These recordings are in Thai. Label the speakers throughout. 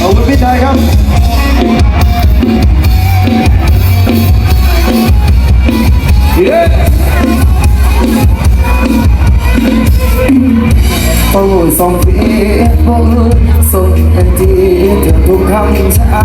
Speaker 1: ขอบคุณพี่ชายครับเย้โอ้ส่งเพียงบุส่งกันทีเธอทุกคำช้า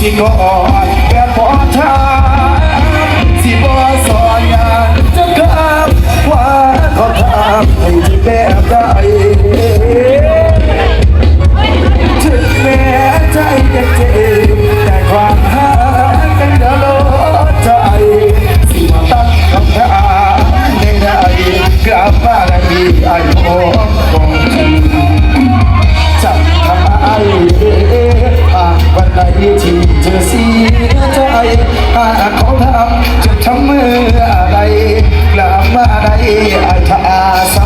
Speaker 1: สิขอ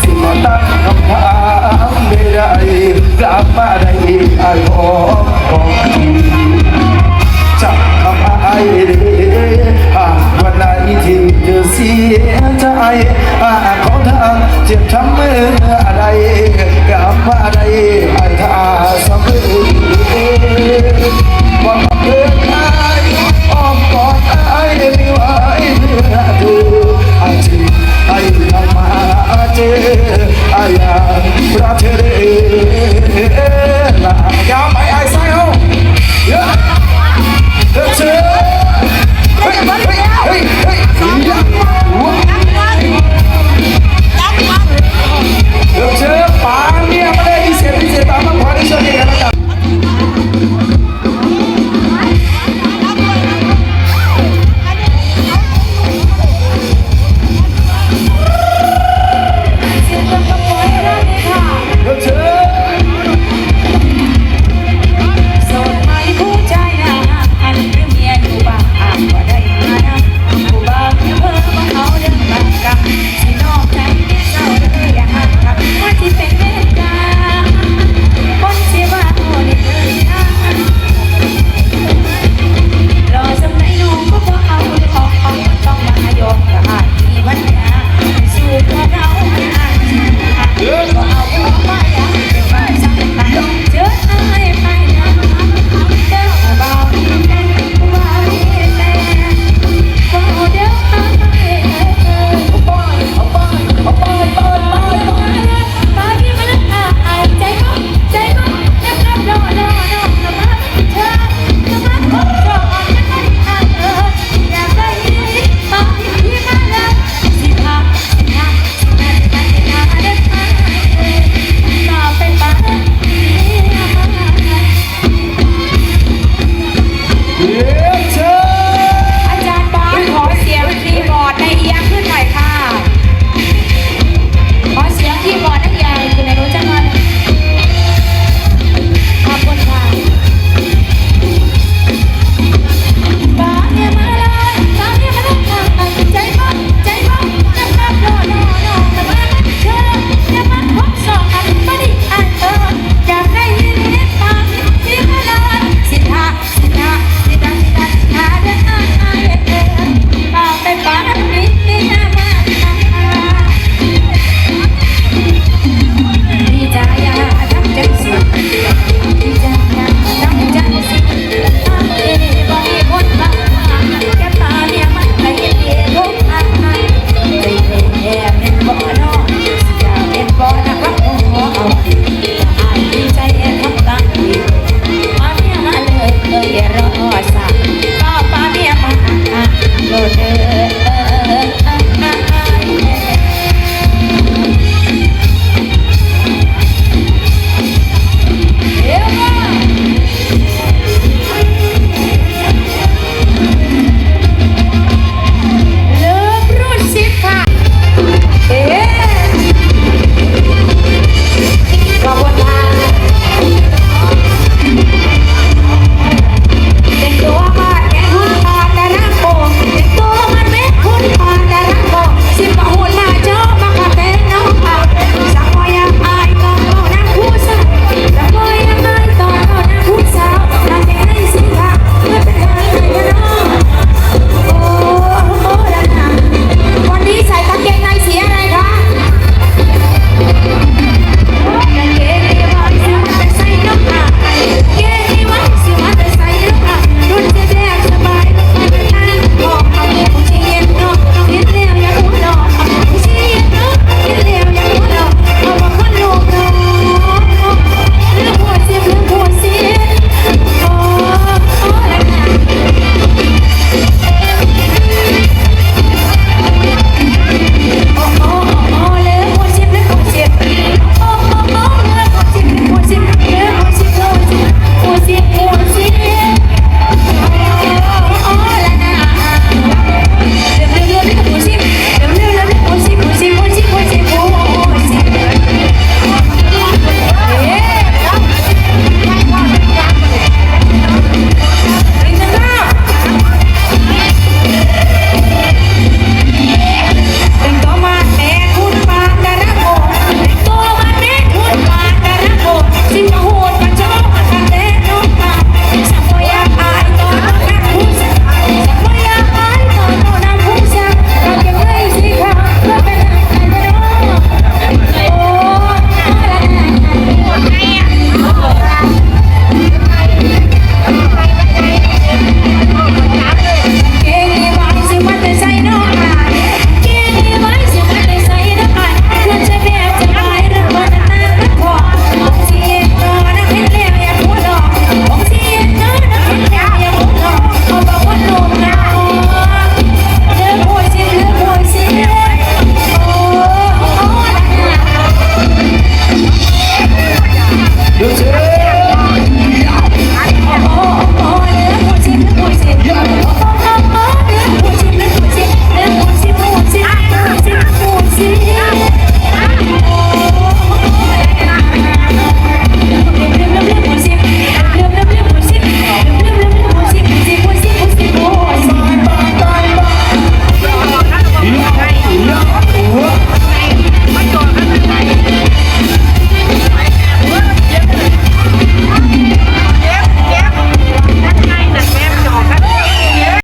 Speaker 1: สิมาตั้งคำถามไม่ได้กลับมาได้อีกอ้ขอของคุณจับคำอ้เด้หากวันไหนที่เธเสียใจหากของทางเจ็บช้ำเมื่อใดกลับมา